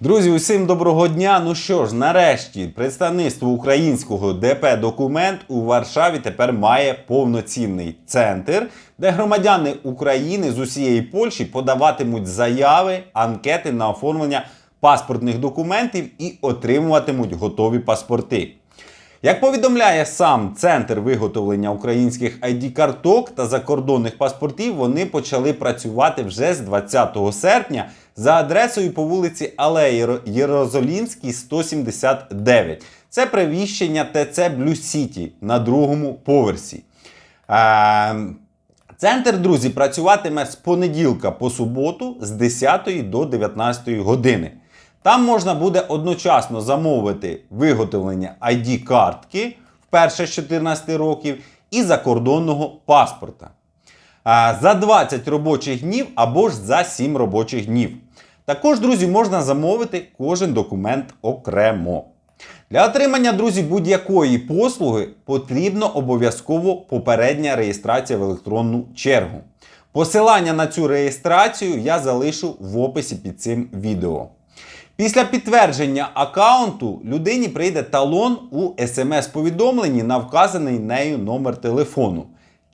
Друзі, усім доброго дня. Ну що ж, нарешті представництво українського ДП Документ у Варшаві тепер має повноцінний центр, де громадяни України з усієї Польщі подаватимуть заяви, анкети на оформлення паспортних документів і отримуватимуть готові паспорти. Як повідомляє сам центр виготовлення українських ID-карток та закордонних паспортів, вони почали працювати вже з 20 серпня за адресою по вулиці Алеї Єро- Єрозолінській, 179. Це приміщення ТЦ Blue City на другому поверсі. Ем, Центр, друзі, працюватиме з понеділка по суботу з 10 до 19 години. Там можна буде одночасно замовити виготовлення ID-картки вперше з 14 років і закордонного паспорта. За 20 робочих днів або ж за 7 робочих днів. Також, друзі, можна замовити кожен документ окремо. Для отримання, друзі, будь-якої послуги потрібно обов'язково попередня реєстрація в електронну чергу. Посилання на цю реєстрацію я залишу в описі під цим відео. Після підтвердження аккаунту людині прийде талон у смс-повідомленні на вказаний нею номер телефону,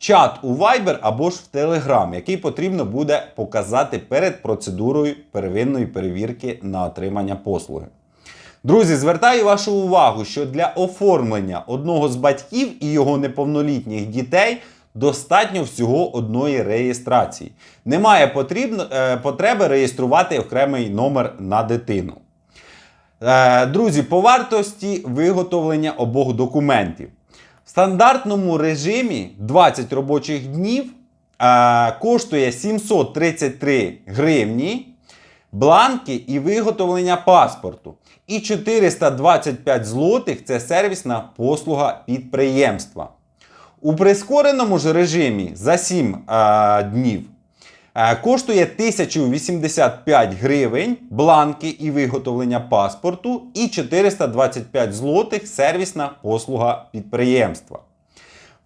чат у Viber або ж в Telegram, який потрібно буде показати перед процедурою первинної перевірки на отримання послуги. Друзі, звертаю вашу увагу, що для оформлення одного з батьків і його неповнолітніх дітей достатньо всього одної реєстрації. Немає потрібно, е, потреби реєструвати окремий номер на дитину. Е, друзі, по вартості виготовлення обох документів. Стандартному режимі 20 робочих днів е, коштує 733 гривні бланки і виготовлення паспорту. І 425 злотих це сервісна послуга підприємства. У прискореному ж режимі за 7 е, днів коштує 1085 гривень бланки і виготовлення паспорту і 425 злотих сервісна послуга підприємства.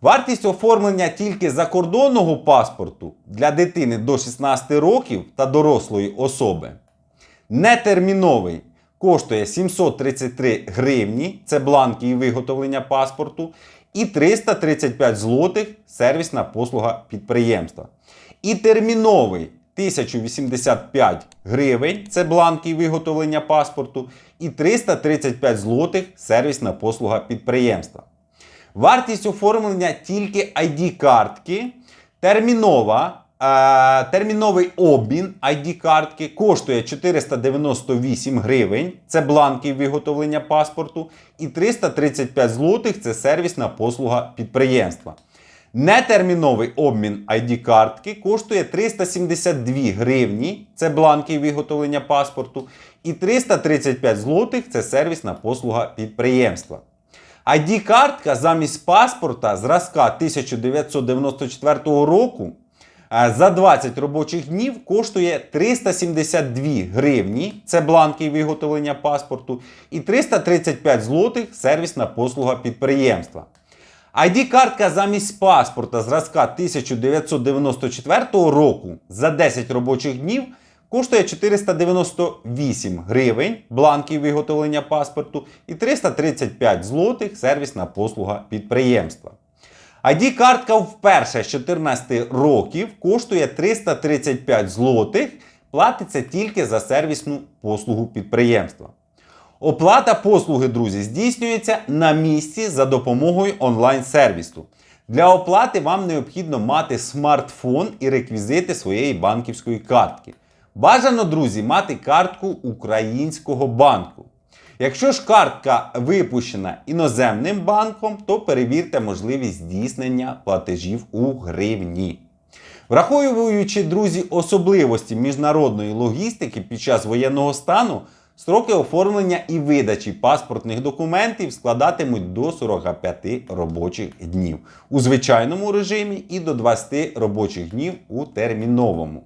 Вартість оформлення тільки закордонного паспорту для дитини до 16 років та дорослої особи нетерміновий коштує 733 гривні, це бланки і виготовлення паспорту, і 335 злотих сервісна послуга підприємства. І терміновий 1085 гривень, це бланки виготовлення паспорту, і 335 злотих сервісна послуга підприємства. Вартість оформлення тільки ID-картки термінова. е, терміновий обмін ID-картки коштує 498 гривень. Це бланки виготовлення паспорту. І 335 злотих це сервісна послуга підприємства. Нетерміновий обмін ID-картки коштує 372 гривні. Це бланки виготовлення паспорту. І 335 злотих це сервісна послуга підприємства. ID-картка замість паспорта зразка 1994 року е, за 20 робочих днів коштує 372 гривні, це бланки виготовлення паспорту, і 335 злотих сервісна послуга підприємства. ID-картка замість паспорта зразка 1994 року за 10 робочих днів коштує 498 гривень бланки виготовлення паспорту і 335 злотих сервісна послуга підприємства. ID-картка вперше з 14 років коштує 335 злотих, платиться тільки за сервісну послугу підприємства. Оплата послуги, друзі, здійснюється на місці за допомогою онлайн-сервісу. Для оплати вам необхідно мати смартфон і реквізити своєї банківської картки. Бажано, друзі, мати картку українського банку. Якщо ж картка випущена іноземним банком, то перевірте можливість здійснення платежів у гривні. Враховуючи, друзі, особливості міжнародної логістики під час воєнного стану, строки оформлення і видачі паспортних документів складатимуть до 45 робочих днів у звичайному режимі і до 20 робочих днів у терміновому.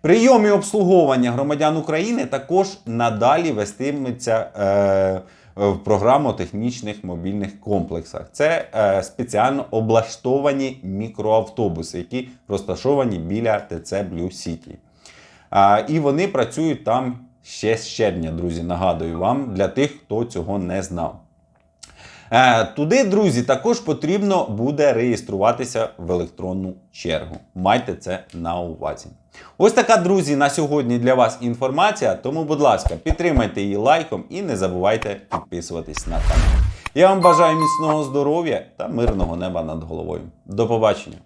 Прийом і обслуговування громадян України також надалі вестиметься е, в програмотехнічних мобільних комплексах. Це е, спеціально облаштовані мікроавтобуси, які розташовані біля ТЦ Blue City. А, і вони працюють там ще з червня, друзі. Нагадую вам для тих, хто цього не знав. Е, Туди, друзі, також потрібно буде реєструватися в електронну чергу. Майте це на увазі. Ось така, друзі, на сьогодні для вас інформація. Тому, будь ласка, підтримайте її лайком і не забувайте підписуватись на канал. Я вам бажаю міцного здоров'я та мирного неба над головою. До побачення!